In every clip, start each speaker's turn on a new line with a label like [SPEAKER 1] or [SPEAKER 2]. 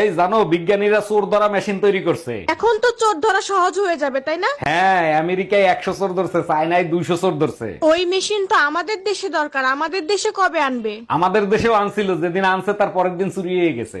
[SPEAKER 1] এই জানো বিজ্ঞানীরা চোর ধরা মেশিন তৈরি করছে।
[SPEAKER 2] এখন তো চোর ধরা সহজ হয়ে যাবে তাই না?
[SPEAKER 1] হ্যাঁ আমেরিকায় একশো চোর ধরছে চায়নায় দুইশো চোর ধরছে।
[SPEAKER 2] ওই মেশিন তো আমাদের দেশে দরকার আমাদের দেশে কবে আনবে?
[SPEAKER 1] আমাদের দেশেও আনছিল যেদিন আনছে তার পরের দিন চুরি হয়ে গেছে।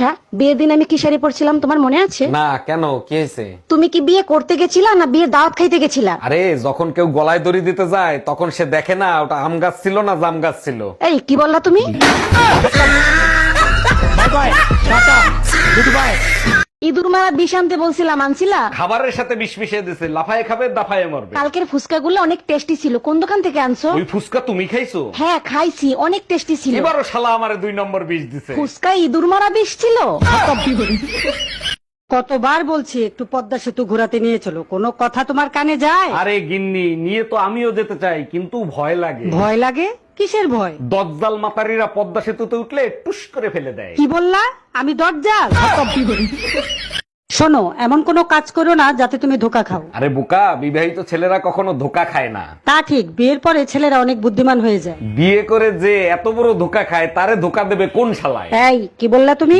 [SPEAKER 3] আচ্ছা বিয়ের দিন আমি কি শাড়ি পরছিলাম তোমার মনে আছে?
[SPEAKER 1] না কেন? কি হয়েছে?
[SPEAKER 3] তুমি কি বিয়ে করতে গেছিলা না বিয়ের দাওয়াত খাইতে গেছিলা?
[SPEAKER 1] আরে যখন কেউ গলায় দড়ি দিতে যায় তখন সে দেখে না ওটা আম গাছ ছিল না জাম গাছ ছিল?
[SPEAKER 3] এই কি বললা তুমি? ইঁদুর মারা বিষ আনতে বলছিলাম আনছিলা?
[SPEAKER 1] খাবারের সাথে বিষ মিশিয়ে দিছে লাফায় খাবে দাফায় মরবে।
[SPEAKER 3] কালকের ফুচকাগুলো অনেক টেস্টি ছিল। কোন দোকান থেকে আনছো?
[SPEAKER 1] ওই ফুসকা তুমি খাইছো?
[SPEAKER 3] হ্যাঁ খাইছি অনেক টেস্টি ছিল।
[SPEAKER 1] এবারও শালা আমারে দুই নম্বর বিষ দিছে।
[SPEAKER 3] ফুচকা ইঁদুর মারা বিষ ছিল?
[SPEAKER 4] কতবার বলছি একটু পদ্মা সেতু ঘোরাতে নিয়ে চলো। কোনো কথা তোমার কানে যায়?
[SPEAKER 1] আরে গিন্নি নিয়ে তো আমিও যেতে চাই কিন্তু ভয় লাগে।
[SPEAKER 4] ভয় লাগে? কিসের ভয়?
[SPEAKER 1] দজ্জাল মাতারিরা পদ্মা সেতুতে উঠলে টুস করে ফেলে দেয়।
[SPEAKER 4] কি বললা? আমি দরজাল শোনো এমন কোনো কাজ করো না যাতে তুমি ধোকা খাও।
[SPEAKER 1] আরে বোকা বিবাহিত ছেলেরা কখনো ধোকা খায় না।
[SPEAKER 4] তা ঠিক বিয়ের পরে ছেলেরা অনেক বুদ্ধিমান হয়ে যায়।
[SPEAKER 1] বিয়ে করে যে এত বড় ধোকা খায় তারে ধোকা দেবে কোন শালায়?
[SPEAKER 4] এই কি বললা তুমি?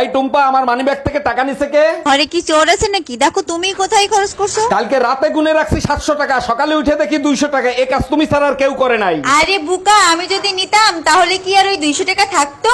[SPEAKER 1] এই টুম্পা আমার মানি ব্যাগ থেকে টাকা নিছে কে?
[SPEAKER 5] আরে কি চোর আছে নাকি? দেখো তুমি কোথায় খরচ করছ?
[SPEAKER 1] কালকে রাতে গুনে রাখছি সাতশো টাকা সকালে উঠে দেখি দুইশো টাকা। এ কাজ তুমি ছাড়া আর কেউ করে নাই।
[SPEAKER 5] আরে বুকা আমি যদি নিতাম তাহলে কি আর ওই দুইশো টাকা থাকতো?